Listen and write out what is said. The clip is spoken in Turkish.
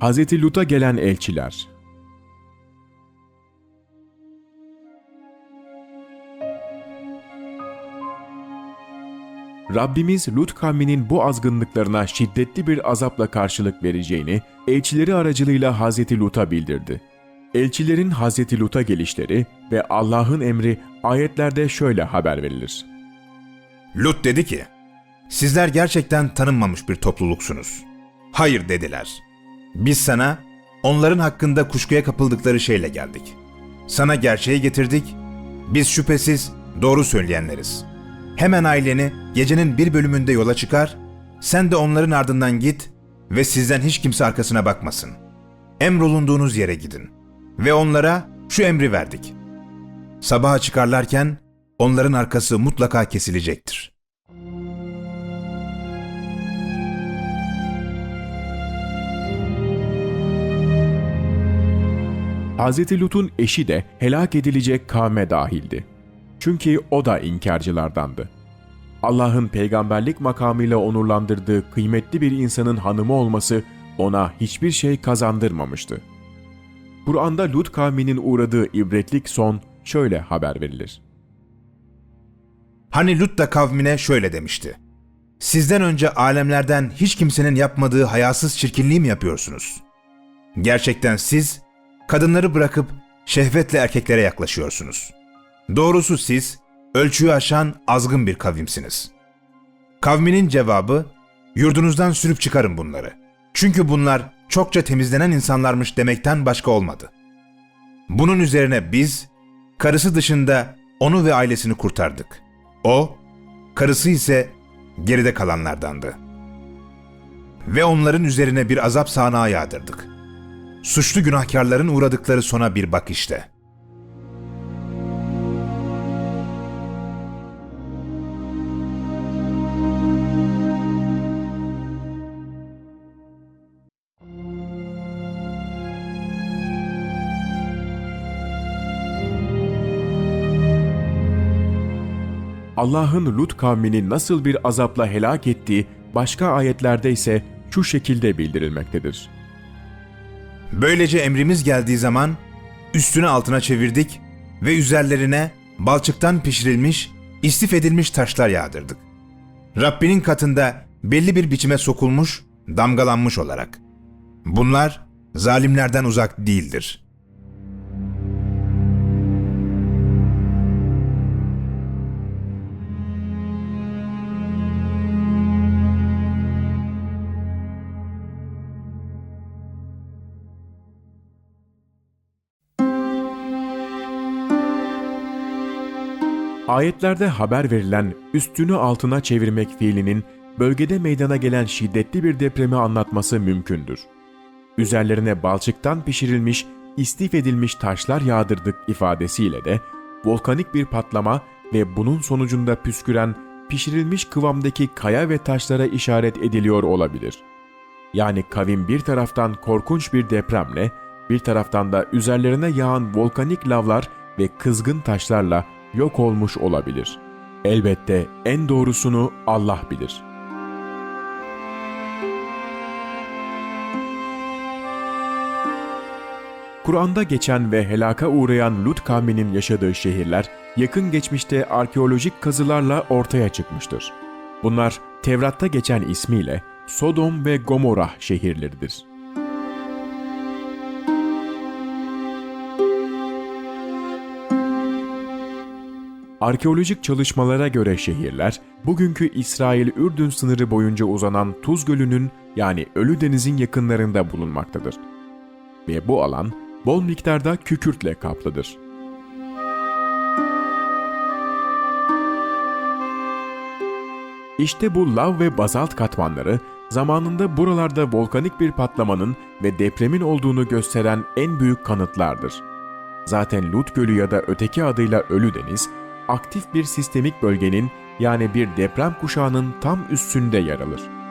Hz. Lut'a gelen elçiler Rabbimiz Lut kavminin bu azgınlıklarına şiddetli bir azapla karşılık vereceğini elçileri aracılığıyla Hz. Lut'a bildirdi. Elçilerin Hz. Lut'a gelişleri ve Allah'ın emri ayetlerde şöyle haber verilir. Lut dedi ki, sizler gerçekten tanınmamış bir topluluksunuz. Hayır dediler. Biz sana onların hakkında kuşkuya kapıldıkları şeyle geldik. Sana gerçeği getirdik. Biz şüphesiz doğru söyleyenleriz. Hemen aileni gecenin bir bölümünde yola çıkar, sen de onların ardından git ve sizden hiç kimse arkasına bakmasın. Emrolunduğunuz yere gidin. Ve onlara şu emri verdik. Sabaha çıkarlarken onların arkası mutlaka kesilecektir. Hz. Lut'un eşi de helak edilecek kavme dahildi. Çünkü o da inkarcılardandı. Allah'ın peygamberlik makamıyla onurlandırdığı kıymetli bir insanın hanımı olması ona hiçbir şey kazandırmamıştı. Kur'an'da Lut kavminin uğradığı ibretlik son şöyle haber verilir. Hani Lut da kavmine şöyle demişti. Sizden önce alemlerden hiç kimsenin yapmadığı hayasız çirkinliği mi yapıyorsunuz? Gerçekten siz kadınları bırakıp şehvetle erkeklere yaklaşıyorsunuz. Doğrusu siz ölçüyü aşan azgın bir kavimsiniz. Kavminin cevabı yurdunuzdan sürüp çıkarın bunları. Çünkü bunlar çokça temizlenen insanlarmış demekten başka olmadı. Bunun üzerine biz karısı dışında onu ve ailesini kurtardık. O, karısı ise geride kalanlardandı. Ve onların üzerine bir azap sahnağı yağdırdık. Suçlu günahkarların uğradıkları sona bir bak işte. Allah'ın Lut kavmini nasıl bir azapla helak ettiği başka ayetlerde ise şu şekilde bildirilmektedir. Böylece emrimiz geldiği zaman üstünü altına çevirdik ve üzerlerine balçıktan pişirilmiş, istif edilmiş taşlar yağdırdık. Rabbinin katında belli bir biçime sokulmuş, damgalanmış olarak. Bunlar zalimlerden uzak değildir. Ayetlerde haber verilen üstünü altına çevirmek fiilinin bölgede meydana gelen şiddetli bir depremi anlatması mümkündür. Üzerlerine balçıktan pişirilmiş, istif edilmiş taşlar yağdırdık ifadesiyle de volkanik bir patlama ve bunun sonucunda püsküren pişirilmiş kıvamdaki kaya ve taşlara işaret ediliyor olabilir. Yani kavim bir taraftan korkunç bir depremle, bir taraftan da üzerlerine yağan volkanik lavlar ve kızgın taşlarla yok olmuş olabilir. Elbette en doğrusunu Allah bilir. Kur'an'da geçen ve helaka uğrayan Lut kavminin yaşadığı şehirler yakın geçmişte arkeolojik kazılarla ortaya çıkmıştır. Bunlar Tevrat'ta geçen ismiyle Sodom ve Gomorrah şehirleridir. Arkeolojik çalışmalara göre şehirler, bugünkü İsrail-Ürdün sınırı boyunca uzanan Tuz Gölü'nün yani Ölü Deniz'in yakınlarında bulunmaktadır. Ve bu alan bol miktarda kükürtle kaplıdır. İşte bu lav ve bazalt katmanları zamanında buralarda volkanik bir patlamanın ve depremin olduğunu gösteren en büyük kanıtlardır. Zaten Lut Gölü ya da öteki adıyla Ölü Deniz, aktif bir sistemik bölgenin yani bir deprem kuşağının tam üstünde yer alır.